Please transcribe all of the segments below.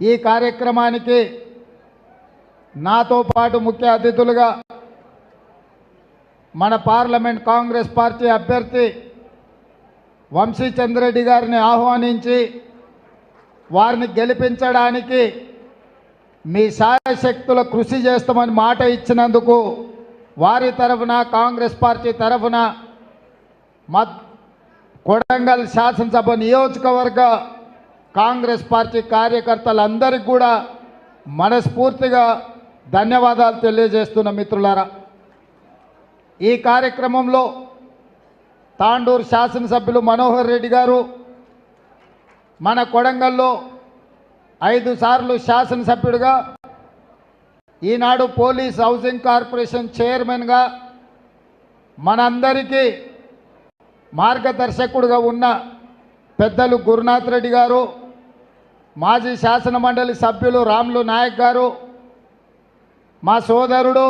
ఈ కార్యక్రమానికి నాతో పాటు ముఖ్య అతిథులుగా మన పార్లమెంట్ కాంగ్రెస్ పార్టీ అభ్యర్థి వంశీచంద్రెడ్డి గారిని ఆహ్వానించి వారిని గెలిపించడానికి మీ శాయశక్తుల కృషి చేస్తామని మాట ఇచ్చినందుకు వారి తరఫున కాంగ్రెస్ పార్టీ తరఫున మా కొడంగల్ శాసనసభ నియోజకవర్గ కాంగ్రెస్ పార్టీ కార్యకర్తలందరికీ కూడా మనస్ఫూర్తిగా ధన్యవాదాలు తెలియజేస్తున్న మిత్రులారా ఈ కార్యక్రమంలో తాండూరు శాసనసభ్యులు మనోహర్ రెడ్డి గారు మన కొడంగల్లో ఐదు సార్లు శాసనసభ్యుడిగా ఈనాడు పోలీస్ హౌసింగ్ కార్పొరేషన్ చైర్మన్గా మనందరికీ మార్గదర్శకుడుగా ఉన్న పెద్దలు గురునాథ్ రెడ్డి గారు మాజీ శాసన మండలి సభ్యులు రాములు నాయక్ గారు మా సోదరుడు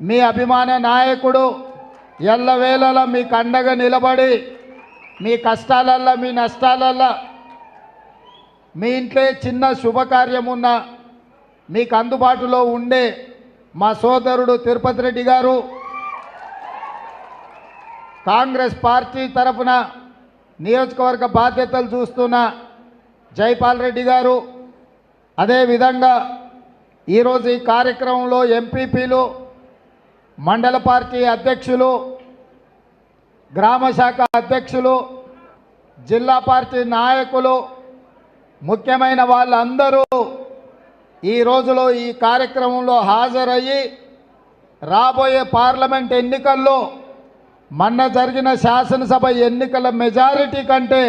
మీ అభిమాన నాయకుడు ఎల్లవేళలా మీకు అండగా నిలబడి మీ కష్టాలల్లో మీ నష్టాలల్లో మీ ఇంట్లో చిన్న శుభకార్యం ఉన్న మీకు అందుబాటులో ఉండే మా సోదరుడు తిరుపతి రెడ్డి గారు కాంగ్రెస్ పార్టీ తరఫున నియోజకవర్గ బాధ్యతలు చూస్తున్న జైపాల్ రెడ్డి గారు అదేవిధంగా ఈరోజు ఈ కార్యక్రమంలో ఎంపీపీలు మండల పార్టీ అధ్యక్షులు గ్రామ శాఖ అధ్యక్షులు జిల్లా పార్టీ నాయకులు ముఖ్యమైన వాళ్ళందరూ ఈ రోజులో ఈ కార్యక్రమంలో హాజరయ్యి రాబోయే పార్లమెంట్ ఎన్నికల్లో మొన్న జరిగిన శాసనసభ ఎన్నికల మెజారిటీ కంటే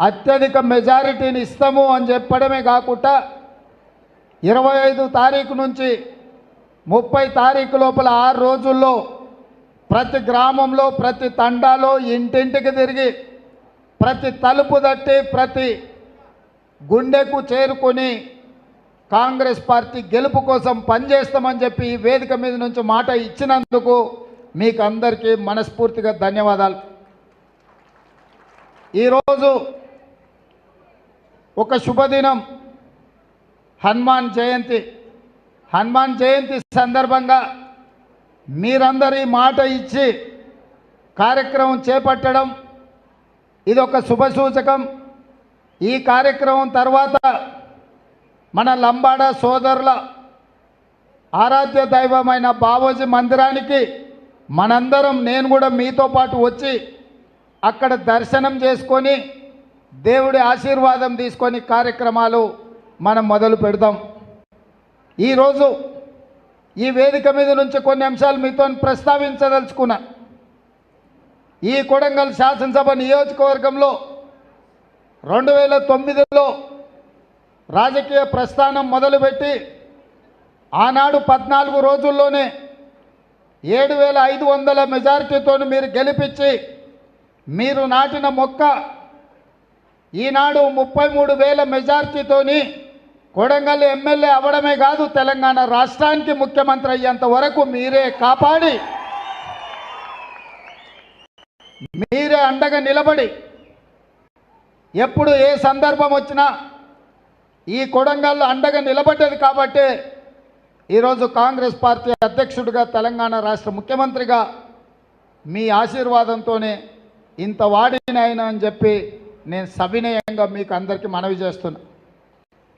అత్యధిక మెజారిటీని ఇస్తాము అని చెప్పడమే కాకుండా ఇరవై ఐదు తారీఖు నుంచి ముప్పై తారీఖు లోపల ఆరు రోజుల్లో ప్రతి గ్రామంలో ప్రతి తండాలో ఇంటింటికి తిరిగి ప్రతి తలుపు తట్టి ప్రతి గుండెకు చేరుకొని కాంగ్రెస్ పార్టీ గెలుపు కోసం పనిచేస్తామని చెప్పి ఈ వేదిక మీద నుంచి మాట ఇచ్చినందుకు మీకు అందరికీ మనస్ఫూర్తిగా ధన్యవాదాలు. ఈరోజు ఒక శుభదినం. హనుమాన్ జయంతి. హనుమాన్ జయంతి సందర్భంగా మీరందరి మాట ఇచ్చి కార్యక్రమం చేపట్టడం ఇది ఒక శుభసూచకం ఈ కార్యక్రమం తర్వాత మన లంబాడ సోదరుల ఆరాధ్య దైవమైన బావోజీ మందిరానికి మనందరం నేను కూడా మీతో పాటు వచ్చి అక్కడ దర్శనం చేసుకొని దేవుడి ఆశీర్వాదం తీసుకొని కార్యక్రమాలు మనం మొదలు పెడదాం. ఈరోజు ఈ వేదిక మీద నుంచి కొన్ని అంశాలు మీతో ప్రస్తావించదలుచుకున్నా ఈ కొడంగల్ శాసనసభ నియోజకవర్గంలో రెండు వేల తొమ్మిదిలో రాజకీయ ప్రస్థానం మొదలుపెట్టి ఆనాడు పద్నాలుగు రోజుల్లోనే ఏడు వేల ఐదు వందల మెజారిటీతో మీరు గెలిపించి మీరు నాటిన మొక్క ఈనాడు ముప్పై మూడు వేల మెజార్టీతోని కొడంగల్ ఎమ్మెల్యే అవ్వడమే కాదు తెలంగాణ రాష్ట్రానికి ముఖ్యమంత్రి అయ్యేంత వరకు మీరే కాపాడి మీరే అండగా నిలబడి ఎప్పుడు ఏ సందర్భం వచ్చినా ఈ కొడంగల్లో అండగా నిలబడ్డది కాబట్టే ఈరోజు కాంగ్రెస్ పార్టీ అధ్యక్షుడిగా తెలంగాణ రాష్ట్ర ముఖ్యమంత్రిగా మీ ఆశీర్వాదంతోనే ఇంత వాడినైనా అని చెప్పి నేను సవినయంగా మీకు అందరికీ మనవి చేస్తున్నా.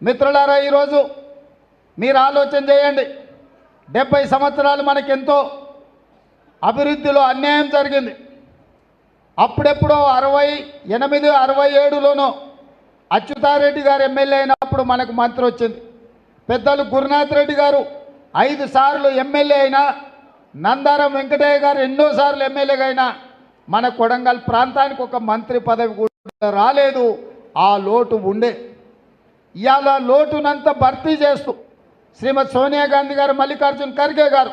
మిత్రులారా ఈరోజు మీరు ఆలోచన చేయండి. డెబ్బై సంవత్సరాలు మనకెంతో అభివృద్ధిలో అన్యాయం జరిగింది. అప్పుడెప్పుడో అరవై ఎనిమిది అరవై ఏడులోనో అచ్యుతారెడ్డి గారు ఎమ్మెల్యే అయినప్పుడు మనకు మంత్రి వచ్చింది. పెద్దలు గురునాథ్ రెడ్డి గారు ఐదు సార్లు ఎమ్మెల్యే అయినా నందారం వెంకటయ్య గారు ఎన్నోసార్లు ఎమ్మెల్యేగా అయినా మన కొడంగల్ ప్రాంతానికి ఒక మంత్రి పదవి కూడా రాలేదు ఆ లోటు ఉండే. ఇవాళ లోటునంతా భర్తీ చేస్తూ శ్రీమతి సోనియా గాంధీ గారు మల్లికార్జున్ ఖర్గే గారు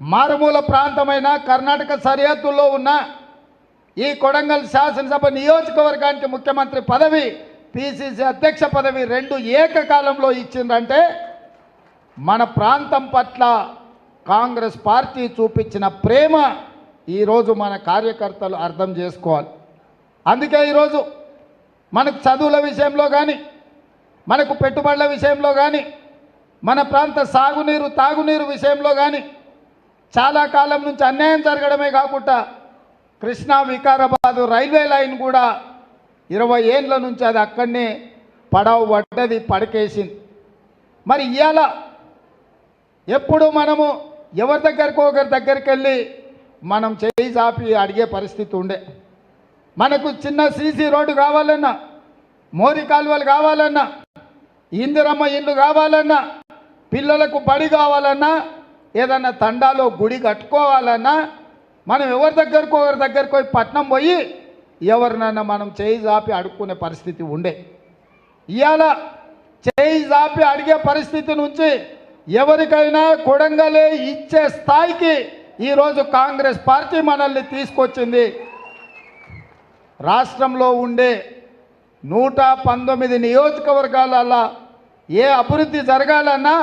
మారుమూల ప్రాంతమైన కర్ణాటక సరిహద్దుల్లో ఉన్న ఈ కొడంగల్ శాసనసభ నియోజకవర్గానికి ముఖ్యమంత్రి పదవి పిసిసి అధ్యక్ష పదవి రెండు ఏకకాలంలో ఇచ్చిందంటే మన ప్రాంతం పట్ల కాంగ్రెస్ పార్టీ చూపించిన ప్రేమ ఈరోజు మన కార్యకర్తలు అర్థం చేసుకోవాలి. అందుకే ఈరోజు మనకు చదువుల విషయంలో కానీ మనకు పెట్టుబడుల విషయంలో కానీ మన ప్రాంత సాగునీరు తాగునీరు విషయంలో కానీ చాలా కాలం నుంచి అన్యాయం జరగడమే కాకుండా కృష్ణా వికారాబాద్ రైల్వే లైన్ కూడా ఇరవై ఏండ్ల నుంచి అది అక్కడనే పడవ పడ్డది పడకేసింది. మరి ఇవాళ ఎప్పుడు మనము ఎవరి దగ్గరకు ఒకరి దగ్గరికి వెళ్ళి మనం చేయి చాపి అడిగే పరిస్థితి ఉండే. మనకు చిన్న సీసీ రోడ్డు కావాలన్నా మోరి కాలువలు కావాలన్నా ఇందిరమ్మ ఇల్లు కావాలన్నా పిల్లలకు బడి కావాలన్నా ఏదన్నా తండాలో గుడి కట్టుకోవాలన్నా మనం ఎవరి దగ్గరకు ఒకరి దగ్గరకు పోయి పట్నం పోయి ఎవరినైనా మనం చేయి జాపి అడుక్కునే పరిస్థితి ఉండే. ఇవాళ చేయి జాపి అడిగే పరిస్థితి నుంచి ఎవరికైనా కొడంగలే ఇచ్చే స్థాయికి ఈరోజు కాంగ్రెస్ పార్టీ మనల్ని తీసుకొచ్చింది. రాష్ట్రంలో ఉండే నూట పంతొమ్మిది నియోజకవర్గాలలో ఏ అభివృద్ధి జరగాలన్నా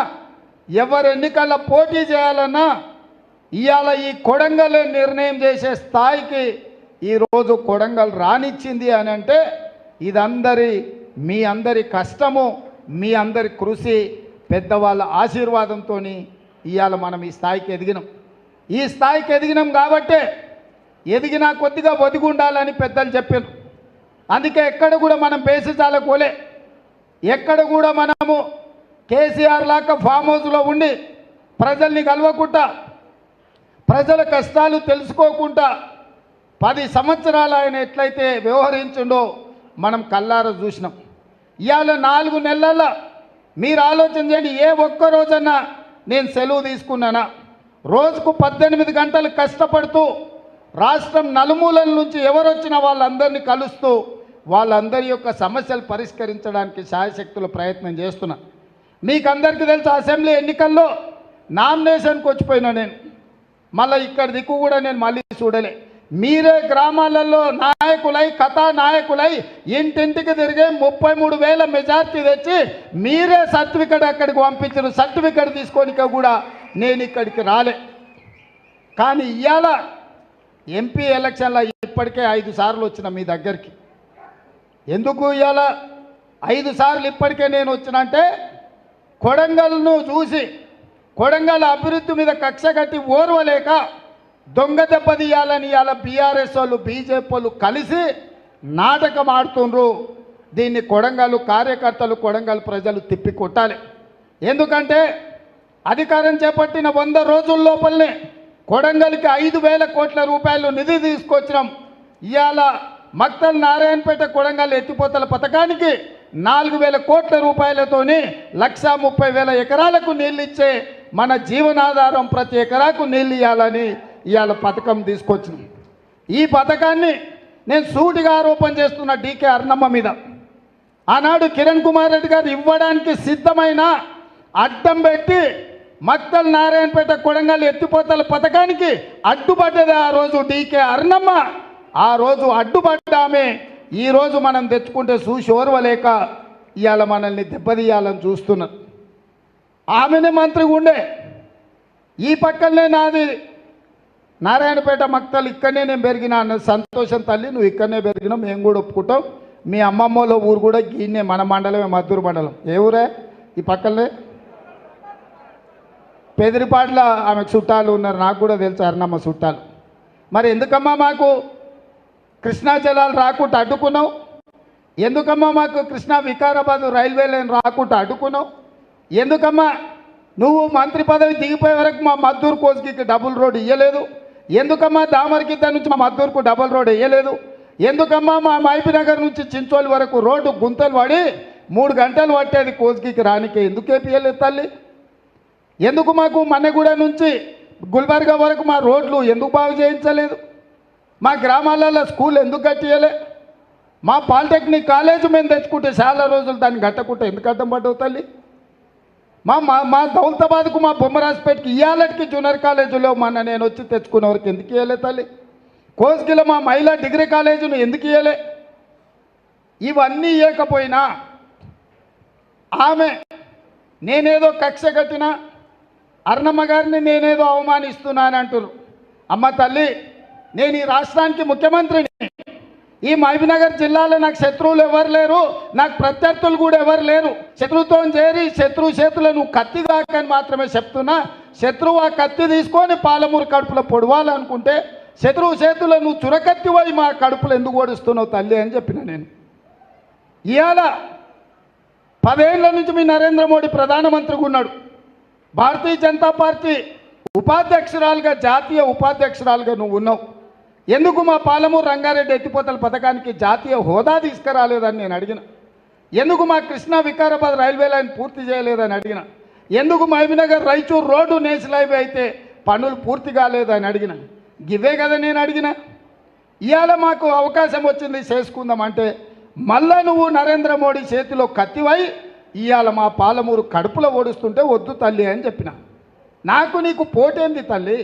ఎవరు ఎన్నికల్లో పోటీ చేయాలన్నా ఇవాళ ఈ కొడంగల్ నిర్ణయం చేసే స్థాయికి ఈరోజు కొడంగల్ రానిచ్చింది అని అంటే ఇదందరి మీ అందరి కష్టము మీ అందరి కృషి పెద్దవాళ్ళ ఆశీర్వాదంతో ఇవాళ మనం ఈ స్థాయికి ఎదిగినాం. ఈ స్థాయికి ఎదిగినాం కాబట్టే ఎదిగినా కొద్దిగా ఒదిగి ఉండాలని పెద్దలు చెప్పారు. అందుకే ఎక్కడ కూడా మనం బేసిసాల కోలే ఎక్కడ కూడా మనము కేసీఆర్ లాగా ఫామ్ హౌస్లో ఉండి ప్రజల్ని కలవకుండా ప్రజల కష్టాలు తెలుసుకోకుండా పది సంవత్సరాలు ఆయన ఎట్లయితే వ్యవహరించిండో మనం కల్లార చూసినాం. ఇవాళ నాలుగు నెలల మీరు ఆలోచన చేయండి ఏ ఒక్క రోజన్నా నేను సెలవు తీసుకున్నానా? రోజుకు పద్దెనిమిది గంటలు కష్టపడుతూ రాష్ట్రం నలుమూలల నుంచి ఎవరొచ్చిన వాళ్ళందరినీ కలుస్తూ వాళ్ళందరి యొక్క సమస్యలు పరిష్కరించడానికి సాయశక్తులు ప్రయత్నం చేస్తున్నా. మీకు అందరికీ తెలుసు అసెంబ్లీ ఎన్నికల్లో నామినేషన్కి వచ్చిపోయినా నేను. మళ్ళీ ఇక్కడ దిక్కు కూడా నేను మళ్ళీ చూడలే. మీరే గ్రామాలలో నాయకులై కథా నాయకులై ఇంటింటికి తిరిగే ముప్పై మూడు వేల మెజార్టీ తెచ్చి మీరే సర్టిఫికెట్ అక్కడికి పంపించిన సర్టిఫికెట్ తీసుకోనిక కూడా నేను ఇక్కడికి రాలే. కానీ ఇవాళ ఎంపీ ఎలక్షన్లో ఇప్పటికే ఐదు సార్లు వచ్చిన మీ దగ్గరికి. ఎందుకు ఇవాళ ఐదు సార్లు ఇప్పటికే నేను వచ్చినంటే కొడంగల్ను చూసి కొడంగల్ అభివృద్ధి మీద కక్ష కట్టి ఓర్వలేక దొంగ దెబ్బతీయాలని ఇవాళ బీఆర్ఎస్ వాళ్ళు బీజేపీ వాళ్ళు కలిసి నాటకం ఆడుతుండ్రు. దీన్ని కొడంగల్ కార్యకర్తలు కొడంగల్ ప్రజలు తిప్పి కొట్టాలి ఎందుకంటే అధికారం చేపట్టిన వంద రోజుల లోపలనే కొడంగల్కి ఐదు వేల కోట్ల రూపాయలు నిధి తీసుకొచ్చినాం. ఇవాళ మక్తల్ నారాయణపేట కొడంగల్ ఎత్తిపోతల పథకానికి నాలుగు వేల కోట్ల రూపాయలతోని లక్ష ముప్పై వేల ఎకరాలకు నీళ్ళు ఇచ్చే మన జీవనాధారం ప్రతి ఎకరాకు నీళ్ళు ఇవ్వాలని ఇవాళ పథకం తీసుకొచ్చినాం. ఈ పథకాన్ని నేను సూటిగా ఆరోపణ చేస్తున్న డీకే అర్ణమ్మ మీద. ఆనాడు కిరణ్ కుమార్ రెడ్డి గారు ఇవ్వడానికి సిద్ధమైన అడ్డం పెట్టి మక్తల్ నారాయణపేట కొడంగల్ ఎత్తిపోతల పథకానికి అడ్డుపడ్డది ఆ రోజు డీకే అర్ణమ్మ. ఆ రోజు అడ్డుపడ్డామే ఈరోజు మనం తెచ్చుకుంటే చూసి ఓర్వలేక ఇవాళ మనల్ని దెబ్బతీయాలని చూస్తున్నారు. ఆమెనే మంత్రిగా ఉండే ఈ పక్కనే నాది నారాయణపేట మక్తలు ఇక్కడనే నేను పెరిగినా అన్న సంతోషం తల్లి నువ్వు ఇక్కడనే పెరిగినావు మేము కూడా ఒప్పుకుంటాం. మీ అమ్మమ్మలో ఊరు కూడా గీనే మన మండలమే మద్దూరు మండలం. ఏ ఊరే? ఈ పక్కనే? పెదిరిపాట్ల ఆమె చుట్టాలు ఉన్నారు. నాకు కూడా తెలుసు అరుణమ్మ చుట్టాలు. మరి ఎందుకమ్మా మాకు కృష్ణా జలాలు రాకుండా అడ్డుకున్నావు? ఎందుకమ్మా మాకు కృష్ణా వికారాబాద్ రైల్వే లైన్ రాకుండా అడ్డుకున్నావు? ఎందుకమ్మా నువ్వు మంత్రి పదవి దిగిపోయే వరకు మా మద్దూరు కోసుకి డబుల్ రోడ్ ఇవ్వలేదు ఎందుకమ్మా దామరగిద్ద నుంచి మా మద్దూరుకు డబుల్ రోడ్ వేయలేదు ఎందుకమ్మా మా మైపి నగర్ నుంచి చించోలి వరకు రోడ్డు గుంతలు పడి మూడు గంటలు పట్టేది కోసుకి రానికే? ఎందుకు వేపియలేదు తల్లి? ఎందుకు మాకు మన్నెగూడ నుంచి గుల్బర్గా వరకు మా రోడ్లు ఎందుకు బాగు చేయించలేదు? మా గ్రామాలలో స్కూల్ ఎందుకు కట్టియలే? మా పాలిటెక్నిక్ కాలేజ్ మేము తెచ్చుకుంటే చాలా రోజులు దాన్ని కట్టకుంటే ఎందుకు అర్థం పడవు తల్లి? మా మా మా దౌలతాబాద్కు మా బొమ్మరాజపేటకి ఇవాళకి జూనియర్ కాలేజీలో మన నేను వచ్చి తెచ్చుకునే వరకు ఎందుకు ఇవ్వలే తల్లి? కోసుకిలో మా మహిళా డిగ్రీ కాలేజీని ఎందుకు ఇవ్వలే ఇవన్నీ ఇవ్వకపోయినా ఆమె నేనేదో కక్ష కట్టినా అర్ణమ్మ గారిని నేనేదో అవమానిస్తున్నాను అంటున్నారు అమ్మ తల్లి నేను ఈ రాష్ట్రానికి ముఖ్యమంత్రిని. ఈ మహబీనగర్ జిల్లాలో నాకు శత్రువులు ఎవరు లేరు నాకు ప్రత్యర్థులు కూడా ఎవరు లేరు. శత్రుతో చేరి శత్రువు చేతులు నువ్వు కత్తి దాకని మాత్రమే చెప్తున్నా. శత్రువు ఆ కత్తి తీసుకొని పాలమూరు కడుపులో పొడవాలనుకుంటే శత్రువు చేతులు నువ్వు చురకత్తి పోయి మా కడుపులు ఎందుకు ఓడిస్తున్నావు తల్లి అని చెప్పిన నేను. ఇవాళ పదేళ్ళ నుంచి మీ నరేంద్ర మోడీ ప్రధానమంత్రిగా ఉన్నాడు. భారతీయ జనతా పార్టీ ఉపాధ్యక్షురాలుగా జాతీయ ఉపాధ్యక్షురాలుగా నువ్వు ఉన్నావు. ఎందుకు మా పాలమూరు రంగారెడ్డి ఎత్తిపోతల పథకానికి జాతీయ హోదా తీసుకురాలేదని నేను అడిగిన. ఎందుకు మా కృష్ణా వికారాబాద్ రైల్వే లైన్ పూర్తి చేయలేదని అడిగిన. ఎందుకు Mahabubnagar Raichur road national highway అయితే పనులు పూర్తి కాలేదని అడిగిన. గివే కదా నేను అడిగిన. ఇవాళ మాకు అవకాశం వచ్చింది చేసుకుందామంటే మళ్ళా నువ్వు నరేంద్ర మోడీ చేతిలో కత్తివై ఇవాళ మా పాలమూరు కడుపులో ఓడుస్తుంటే వద్దు తల్లి అని చెప్పిన. నాకు నీకు పోటేంది తల్లి?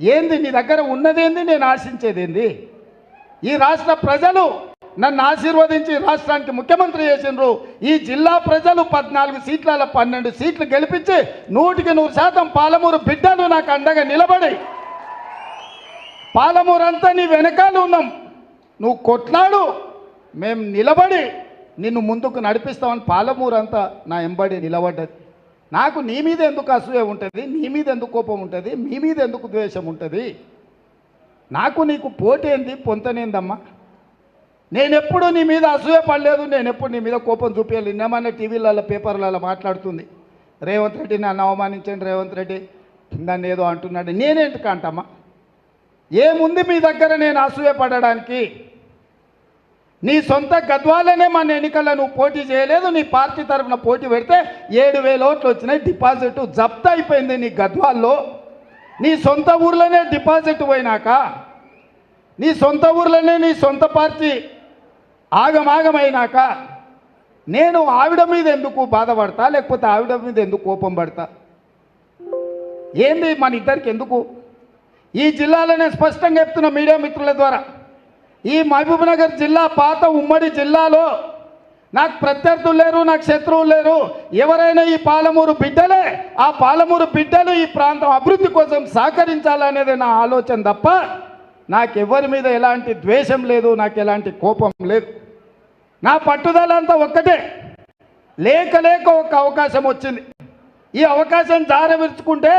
ఏంది నీ దగ్గర ఉన్నదేంది? నేను ఆశించేదేంది? ఈ రాష్ట్ర ప్రజలు నన్ను ఆశీర్వదించి రాష్ట్రానికి ముఖ్యమంత్రి చేసినారు ఈ జిల్లా ప్రజలు పద్నాలుగు సీట్ల పన్నెండు సీట్లు గెలిపించి నూటికి నూరు శాతం పాలమూరు బిడ్డలు నాకు అండగా నిలబడి. పాలమూరు అంతా నీ వెనకాల ఉన్నాం. నువ్వు కొట్లాడు మేము నిలబడి నిన్ను ముందుకు నడిపిస్తామని పాలమూరంతా నా ఎంబడి నిలబడ్డది. నాకు నీ మీద ఎందుకు అసూయ ఉంటుంది? నీ మీద ఎందుకు కోపం ఉంటుంది? మీ మీద ఎందుకు ద్వేషం ఉంటుంది? నాకు నీకు పోటేంది పొంతనేందమ్మా? నేనెప్పుడు నీ మీద అసూయ పడలేదు నేను ఎప్పుడు నీ మీద కోపం చూపించాలి నిన్నమన్న టీవీలలో పేపర్లలో మాట్లాడుతుంది. రేవంత్ రెడ్డి నన్ను అవమానించండి రేవంత్ రెడ్డి నన్ను ఏదో అంటున్నాడు. నేనేంటి అంటమ్మా ఏముంది మీ దగ్గర నేను అసూయ పడడానికి? నీ సొంత గద్వాలనే మన ఎన్నికల్లో నువ్వు పోటీ చేయలేదు నీ పార్టీ తరఫున పోటీ పెడితే ఏడు వేల ఓట్లు వచ్చినాయి డిపాజిట్ జప్తు అయిపోయింది నీ గద్వాల్లో. నీ సొంత ఊర్లోనే డిపాజిట్ పోయినాక నీ సొంత ఊర్లోనే నీ సొంత పార్టీ ఆగమాగమైనాక నేను ఆవిడ మీద ఎందుకు బాధపడతా లేకపోతే ఆవిడ మీద ఎందుకు కోపం పడతా? ఏంది మన ఇద్దరికి ఎందుకు? ఈ జిల్లాలోనే స్పష్టంగా చెప్తున్న మీడియా మిత్రుల ద్వారా ఈ మహబూబ్నగర్ జిల్లా పాత ఉమ్మడి జిల్లాలో నాకు ప్రత్యర్థులు లేరు నాకు శత్రువులు లేరు. ఎవరైనా ఈ పాలమూరు బిడ్డలే ఆ పాలమూరు బిడ్డలు ఈ ప్రాంతం అభివృద్ధి కోసం సహకరించాలనేది నా ఆలోచన తప్ప నాకెవరి మీద ఎలాంటి ద్వేషం లేదు నాకు ఎలాంటి కోపం లేదు. నా పట్టుదల అంతా ఒక్కటే. లేక లేక ఒక అవకాశం వచ్చింది. ఈ అవకాశం జారవిరుచుకుంటే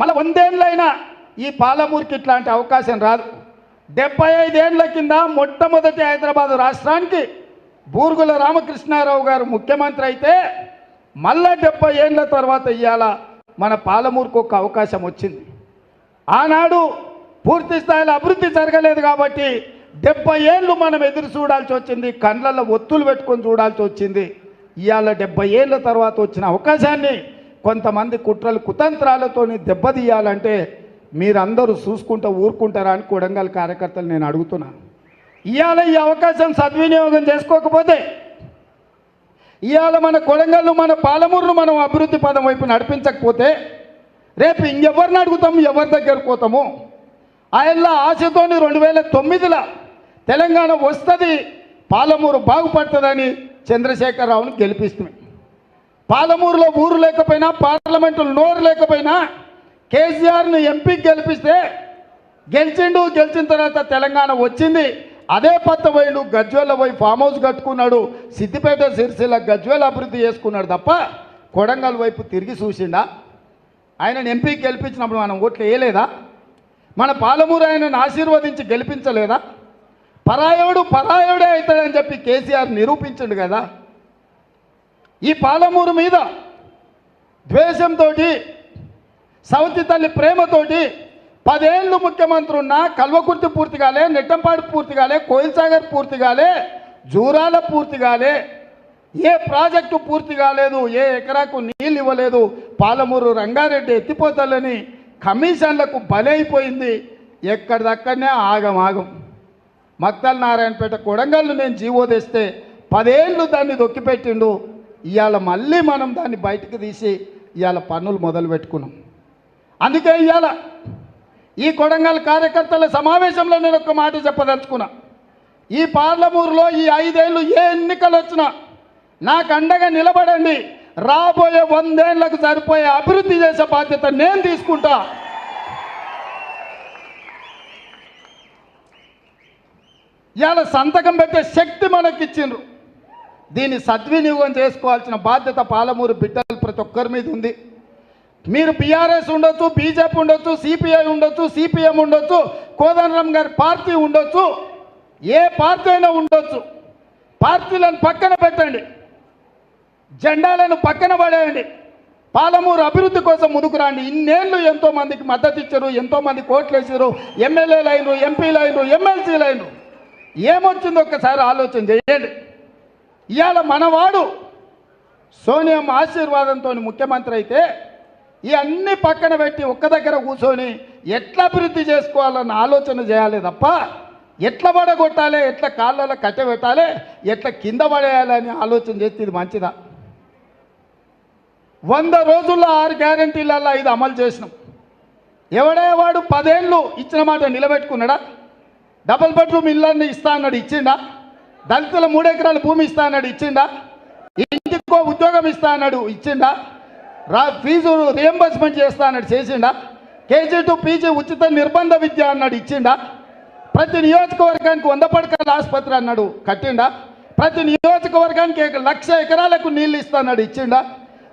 మళ్ళీ వందేళ్ళైనా ఈ పాలమూరుకి ఇట్లాంటి అవకాశం రాదు. డెబ్బై ఐదేళ్ళ కింద మొట్టమొదటి హైదరాబాద్ రాష్ట్రానికి బూరుగుల రామకృష్ణారావు గారు ముఖ్యమంత్రి అయితే మళ్ళా డెబ్బై ఏళ్ళ తర్వాత ఇవాళ మన పాలమూరుకు ఒక అవకాశం వచ్చింది. ఆనాడు పూర్తి స్థాయిలో అభివృద్ధి జరగలేదు కాబట్టి డెబ్బై ఏళ్ళు మనం ఎదురు చూడాల్సి వచ్చింది కండ్లలో ఒత్తులు పెట్టుకొని చూడాల్సి వచ్చింది. ఇవాళ డెబ్బై ఏళ్ళ తర్వాత వచ్చిన అవకాశాన్ని కొంతమంది కుట్రలు కుతంత్రాలతోని దెబ్బతీయాలంటే మీరందరూ చూసుకుంటూ ఊరుకుంటారా అని కొడంగల్ కార్యకర్తలు నేను అడుగుతున్నాను ఇవాళ ఈ అవకాశం సద్వినియోగం చేసుకోకపోతే ఇవాళ మన కొడంగల్ను మన పాలమూరును మనం అభివృద్ధి పదం వైపు నడిపించకపోతే రేపు ఇంకెవరిని అడుగుతాము ఎవరి దగ్గరకు పోతాము? ఆయన ఆశతోని రెండు వేల తొమ్మిదిలో తెలంగాణ వస్తుంది పాలమూరు బాగుపడుతుందని చంద్రశేఖరరావును గెలిపిస్తుంది. పాలమూరులో ఊరు లేకపోయినా పార్లమెంటు నోరు లేకపోయినా కేసీఆర్ను ఎంపీకి గెలిపిస్తే గెలిచిండు గెలిచిన తర్వాత తెలంగాణ వచ్చింది. అదే పత్త పోయిండు గజ్వేల పోయి ఫామ్ హౌస్ కట్టుకున్నాడు. సిద్దిపేట సిరిసిల్ల గజ్వేల అభివృద్ధి చేసుకున్నాడు తప్ప కొడంగల్ వైపు తిరిగి చూసిండా? ఆయనను ఎంపీకి గెలిపించినప్పుడు మనం ఓట్లు వేయలేదా? మన పాలమూరు ఆయనను ఆశీర్వదించి గెలిపించలేదా? పరాయవుడు పరాయుడే అవుతాడని చెప్పి కేసీఆర్ నిరూపించండు కదా? ఈ పాలమూరు మీద ద్వేషంతో సవతి తల్లి ప్రేమతోటి పదేళ్ళు ముఖ్యమంత్రి ఉన్నా కల్వకుర్తి పూర్తి కాలే నెట్టంపాడు పూర్తి కాలే కోయిల్సాగర్ పూర్తి కాలే జూరాల పూర్తి కాలే ఏ ప్రాజెక్టు పూర్తి కాలేదు ఏ ఎకరాకు నీళ్ళు ఇవ్వలేదు పాలమూరు రంగారెడ్డి ఎత్తిపోతలని కమిషన్లకు బలైపోయింది ఎక్కడిదక్కడనే ఆగం ఆగం. మక్తల్ నారాయణపేట కొడంగల్ను నేను జీవో తెస్తే పదేళ్ళు దాన్ని దొక్కిపెట్టిండు. ఇవాళ మళ్ళీ మనం దాన్ని బయటకు తీసి ఇవాళ పన్నులు మొదలు పెట్టుకున్నాం అందుకే ఇవాళ ఈ కొడంగల్ కార్యకర్తల సమావేశంలో నేను ఒక మాట చెప్పదలుచుకున్నా. ఈ పార్లమూరులో ఈ ఐదేళ్ళు ఏ ఎన్నికలు వచ్చినా నాకు అండగా నిలబడండి. రాబోయే వందేళ్ళకు సరిపోయే అభివృద్ధి చేసే బాధ్యత నేను తీసుకుంటా. ఇవాళ సంతకం పెట్టే శక్తి మనకి ఇచ్చిండ్రు దీన్ని సద్వినియోగం చేసుకోవాల్సిన బాధ్యత పాలమూరు బిడ్డలు ప్రతి ఒక్కరి మీద ఉంది. మీరు బీఆర్ఎస్ ఉండొచ్చు బీజేపీ ఉండొచ్చు సిపిఐ ఉండొచ్చు సిపిఎం ఉండొచ్చు కోదండరాం గారి పార్టీ ఉండొచ్చు ఏ పార్టీ అయినా ఉండొచ్చు. పార్టీలను పక్కన పెట్టండి. జెండాలను పక్కన పడేయండి. పాలమూరు అభివృద్ధి కోసం ముందుకు రండి. ఇన్నేళ్ళు ఎంతో మందికి మద్దతు ఇచ్చారు ఎంతో మంది కోట్లు వేసారు. ఎమ్మెల్యేలు అయినరు ఎంపీలు అయినరు ఎమ్మెల్సీలు అయినరు ఏమొచ్చిందో ఒక్కసారి ఆలోచన చేయండి. ఇవాళ మనవాడు సోనియా ఆశీర్వాదంతో ముఖ్యమంత్రి అయితే ఇవన్నీ పక్కన పెట్టి ఒక్క దగ్గర కూర్చొని ఎట్లా అభివృద్ధి చేసుకోవాలన్న ఆలోచన చేయాలి తప్ప ఎట్లా పడగొట్టాలి ఎట్లా కాళ్ళలో కట్టె పెట్టాలి ఎట్లా కింద పడేయాలని ఆలోచన చేస్తే ఇది మంచిదా? వంద రోజుల్లో ఆరు గ్యారంటీలలో ఇది అమలు చేసినాం. ఎవడే వాడు పదేళ్ళు ఇచ్చిన మాట నిలబెట్టుకున్నాడా? డబుల్ బెడ్రూమ్ ఇళ్ళని ఇస్తా అన్నాడు ఇచ్చిండా? దళితుల మూడెకరాల భూమి ఇస్తా అన్నాడు ఇచ్చిండా? ఇంటికో ఉద్యోగం ఇస్తా అన్నాడు ఇచ్చిండా? రా ఫీజు రియంబర్స్మెంట్ చేస్తా అన్నాడు చేసిండా? కేజీ టు పీజీ ఉచిత నిర్బంధ విద్య అన్నాడు ఇచ్చిండా? ప్రతి నియోజకవర్గానికి వంద పడకల ఆసుపత్రి అన్నాడు కట్టిండా? ప్రతి నియోజకవర్గానికి లక్ష ఎకరాలకు నీళ్ళు ఇస్తా అన్నాడు ఇచ్చిండా?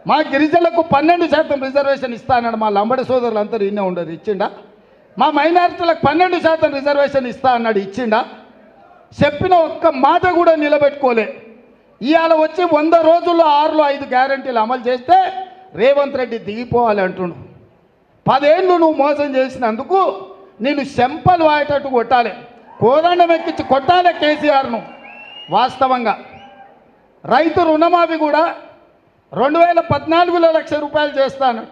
మా గిరిజనులకు పన్నెండు శాతం రిజర్వేషన్ ఇస్తా అన్నాడు మా లంబడి సోదరులు అందరూ ఇన్నే ఉండదు ఇచ్చిండా? మా మైనారిటీలకు పన్నెండు శాతం రిజర్వేషన్ ఇస్తా అన్నాడు ఇచ్చిండా? చెప్పిన ఒక్క మాట కూడా నిలబెట్టుకోలే. ఇవాళ వచ్చి వంద రోజుల్లో ఆరులో ఐదు గ్యారంటీలు అమలు చేస్తే రేవంత్ రెడ్డి దిగిపోవాలి అంటుండు పదేళ్ళు నువ్వు మోసం చేసినందుకు నేను శంపలు వాయేటట్టు కొట్టాలి. కోదండం ఎక్కించి కొట్టాలి కేసీఆర్ను. వాస్తవంగా రైతు రుణమాఫీ కూడా రెండు వేల పద్నాలుగులో లక్ష రూపాయలు చేస్తాను.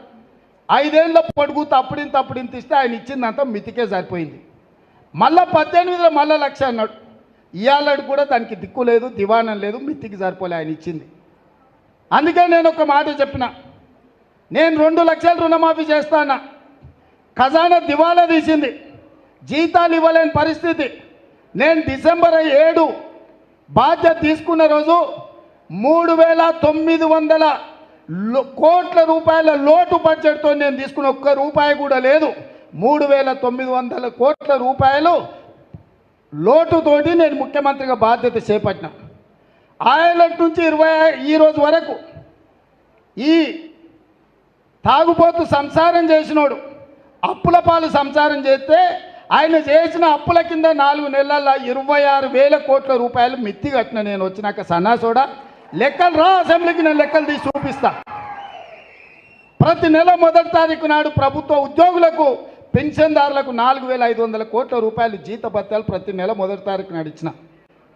ఐదేళ్ళ పొడుగు తప్పుడింత తప్పుడింత ఇస్తే ఆయన ఇచ్చిందంతా మితికే సరిపోయింది. మళ్ళా పద్దెనిమిదిలో మళ్ళా లక్ష అన్నాడు. ఇవాళడు కూడా దానికి దిక్కు లేదు దివాణం లేదు మితికి సరిపోలే ఆయన ఇచ్చింది. అందుకే నేను ఒక మాట చెప్పిన. నేను రెండు లక్షల రుణమాఫీ చేస్తానా. ఖజానా దివాలా తీసింది. జీతాలు ఇవ్వలేని పరిస్థితి. నేను డిసెంబర్ ఏడు బాధ్యత తీసుకున్న రోజు మూడు వేల తొమ్మిది వందల కోట్ల రూపాయల లోటు బడ్జెట్తో నేను తీసుకున్న ఒక్క రూపాయి కూడా లేదు. మూడు వేల తొమ్మిది వందల కోట్ల రూపాయలు లోటుతోటి నేను ముఖ్యమంత్రిగా బాధ్యత చేపట్టిన. ఆయన నుంచి ఇరవై ఈ రోజు వరకు ఈ తాగుపోతూ సంసారం చేసినోడు అప్పుల పాలు సంసారం చేస్తే ఆయన చేసిన అప్పుల కింద నాలుగు నెలల ఇరవై ఆరు వేల కోట్ల రూపాయలు మిత్తి కట్టిన నేను వచ్చినాక సన్నాసోడా లెక్కలు రా అసెంబ్లీకి నేను లెక్కలు తీసి చూపిస్తా. ప్రతి నెల మొదటి తారీఖు నాడు ప్రభుత్వ ఉద్యోగులకు పెన్షన్దారులకు నాలుగు వేల ఐదు వందల కోట్ల రూపాయలు జీత భత్యాలు ప్రతి నెల మొదటి తారీఖు నాడు ఇచ్చిన.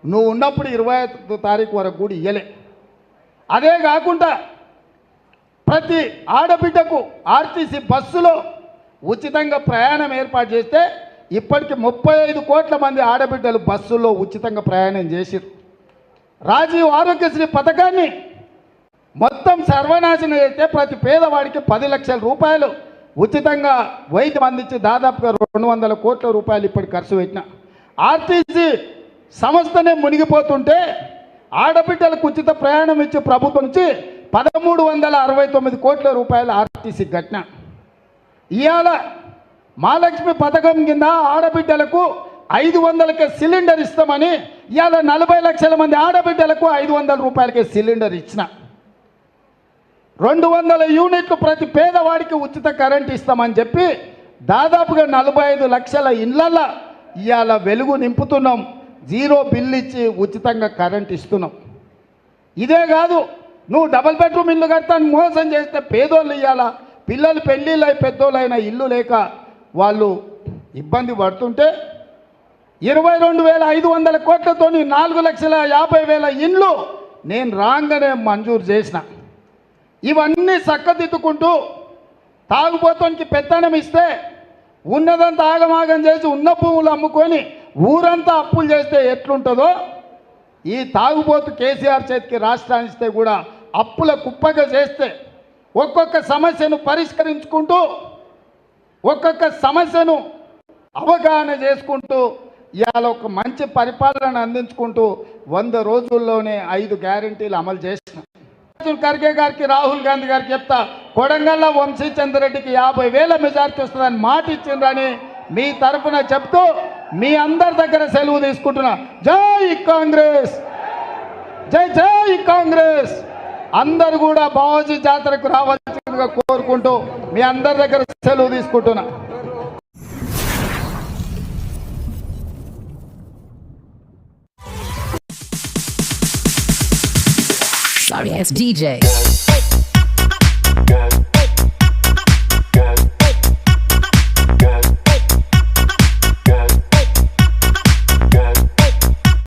నువ్వు ఉన్నప్పుడు ఇరవై తారీఖు వరకు కూడా ఇయ్యలే. అదే కాకుండా ప్రతి ఆడబిడ్డకు ఆర్టీసీ బస్సులో ఉచితంగా ప్రయాణం ఏర్పాటు చేస్తే ఇప్పటికి ముప్పై ఐదు కోట్ల మంది ఆడబిడ్డలు బస్సుల్లో ఉచితంగా ప్రయాణం చేసిరు రాజీవ్ ఆరోగ్యశ్రీ పథకాన్ని మొత్తం సర్వనాశనం చేస్తే ప్రతి పేదవాడికి పది లక్షల రూపాయలు ఉచితంగా వైద్యం అందించి దాదాపుగా రెండు వందల కోట్ల రూపాయలు ఇప్పటికి ఖర్చు పెట్టిన. ఆర్టీసీ సంస్థనే మునిగిపోతుంటే ఆడబిడ్డలకు ఉచిత ప్రయాణం ఇచ్చి ప్రభుత్వం నుంచి పదమూడు వందల అరవై తొమ్మిది కోట్ల రూపాయల ఆర్టీసీ ఘటన. ఇవాళ మహాలక్ష్మి పథకం కింద ఆడబిడ్డలకు ఐదు వందలకే సిలిండర్ ఇస్తామని ఇవాళ నలభై లక్షల మంది ఆడబిడ్డలకు ఐదు వందల రూపాయలకే సిలిండర్ ఇచ్చిన. రెండు వందల యూనిట్లు ప్రతి పేదవాడికి ఉచిత కరెంట్ ఇస్తామని చెప్పి దాదాపుగా నలభై ఐదు లక్షల ఇళ్ళల్లో ఇవాళ వెలుగు నింపుతున్నాం. జీరో బిల్ ఇచ్చి ఉచితంగా కరెంట్ ఇస్తున్నాం. ఇదే కాదు నువ్వు డబల్ బెడ్రూమ్ ఇల్లు కడతాను మోసం చేస్తే పేదోళ్ళు ఇవ్వాలా పిల్లలు పెళ్ళిళ్ళు అయి పెద్దోళ్ళైన ఇల్లు లేక వాళ్ళు ఇబ్బంది పడుతుంటే ఇరవై రెండు వేల ఐదు వందల కోట్లతోని నాలుగు లక్షల యాభై వేల ఇండ్లు నేను రాగానే మంజూరు చేసిన. ఇవన్నీ చక్కదిద్దుకుంటూ తాగుబోతానికి పెత్తనం ఇస్తే ఉన్నదంతా ఆగమాగం చేసి ఉన్న భూములు అమ్ముకొని ఊరంతా అప్పులు చేస్తే ఎట్లుంటుందో ఈ తాగుబోతు కేసీఆర్ చేతికి రాష్ట్రాన్ని ఇస్తే కూడా అప్పుల కుప్పగా చేస్తే ఒక్కొక్క సమస్యను పరిష్కరించుకుంటూ ఒక్కొక్క సమస్యను అవగాహన చేసుకుంటూ ఇవాళ ఒక మంచి పరిపాలన అందించుకుంటూ వంద రోజుల్లోనే ఐదు గ్యారంటీలు అమలు చేసిన. మల్లికార్జున ఖర్గే గారికి రాహుల్ గాంధీ గారికి చెప్తా కొడంగల్లో వంశీ చంద్రెడ్డికి యాభై వేల మెజార్టీ వస్తుందని మాట ఇచ్చిండ్రని మీ తరఫున చెప్తూ మీ అందరి దగ్గర సెలవు తీసుకుంటున్నా. జై కాంగ్రెస్! జై జై కాంగ్రెస్! అందరు కూడా బావాజీ జాతరకు రావాల్సిందిగా కోరుకుంటూ మీ అందరి దగ్గర సెలవు తీసుకుంటున్నా. Sorry ass DJ.